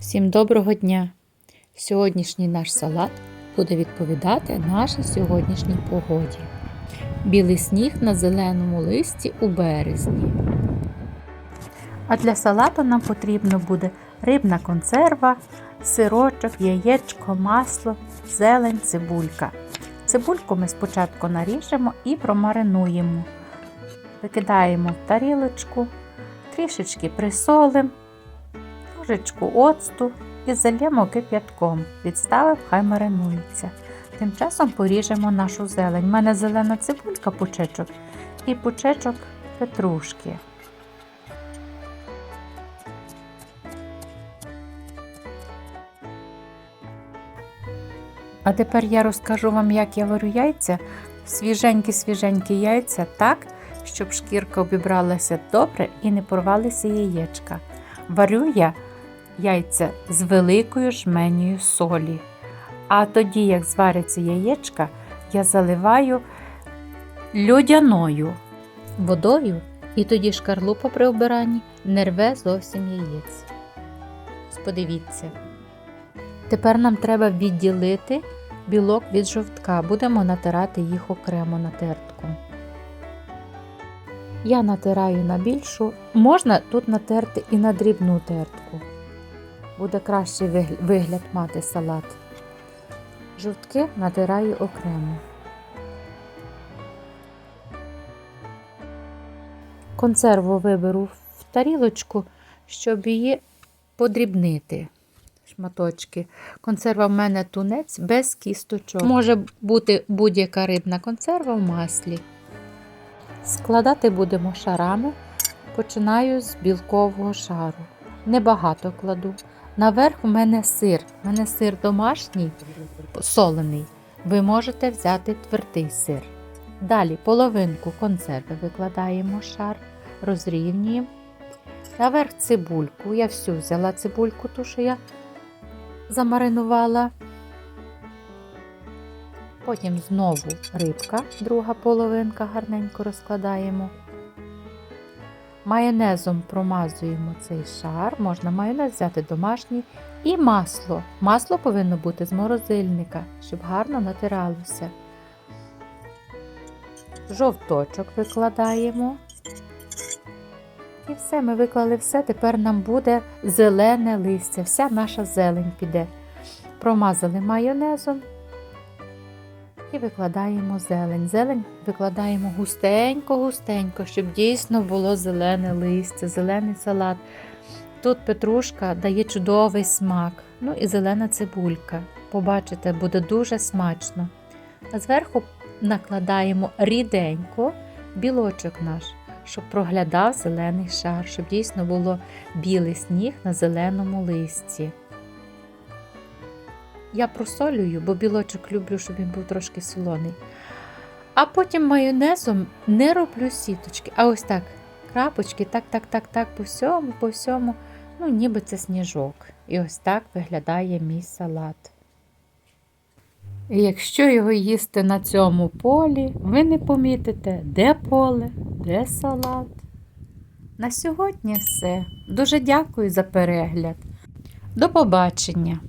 Всім доброго дня! Сьогоднішній наш салат буде відповідати нашій сьогоднішній погоді. Білий сніг на зеленому листі у березні. А для салату нам потрібно буде рибна консерва, сирочок, яєчко, масло, зелень, цибулька. Цибульку ми спочатку наріжемо і промаринуємо. Викидаємо в тарілочку, трішечки присолимо ложечку оцту і зальємо кип'ятком. Відставив, хай маринується. Тим часом поріжемо нашу зелень. У мене зелена цибулька пучечок і пучечок петрушки. А тепер я розкажу вам, як я варю яйця. Свіженькі-свіженькі яйця так, щоб шкірка обібралася добре і не порвалися яєчка. Варю я яйця з великою жменею солі. А тоді, як звариться яєчка, я заливаю льодяною водою, і тоді шкарлупа при обиранні не рве зовсім яєць. Подивіться. Тепер нам треба відділити білок від жовтка. Будемо натирати їх окремо на тертку. Я натираю на більшу, можна тут натерти і на дрібну тертку. Буде кращий вигляд мати салат. Жовтки натираю окремо. Консерву виберу в тарілочку, щоб її подрібнити. Шматочки. Консерва в мене тунець без кісточок. Може бути будь-яка рибна консерва в маслі. Складати будемо шарами. Починаю з білкового шару. Небагато кладу. Наверх у мене сир. У мене сир домашній, солений. Ви можете взяти твердий сир. Далі половинку консерви викладаємо шар, розрівнюємо. Наверх цибульку. Я всю взяла цибульку, ту, що я замаринувала. Потім знову рибка, друга половинка гарненько розкладаємо. Майонезом промазуємо цей шар, можна майонез взяти домашній і масло. Масло повинно бути з морозильника, щоб гарно натиралося. Жовточок викладаємо. І все, ми виклали все. Тепер нам буде зелене листя. Вся наша зелень піде. Промазали майонезом і викладаємо зелень. Зелень викладаємо густенько-густенько, щоб дійсно було зелене листя, зелений салат. Тут петрушка дає чудовий смак. Ну і зелена цибулька. Побачите, буде дуже смачно. А зверху накладаємо ріденько білочок наш, щоб проглядав зелений шар, щоб дійсно було білий сніг на зеленому листі. Я просолюю, бо білочок люблю, щоб він був трошки солоний. А потім майонезом не роблю сіточки, а ось так. Крапочки, так, так, так, так, по всьому, по всьому. Ну, ніби це сніжок. І ось так виглядає мій салат. І якщо його їсти на цьому полі, ви не помітите, де поле, де салат. На сьогодні все. Дуже дякую за перегляд. До побачення!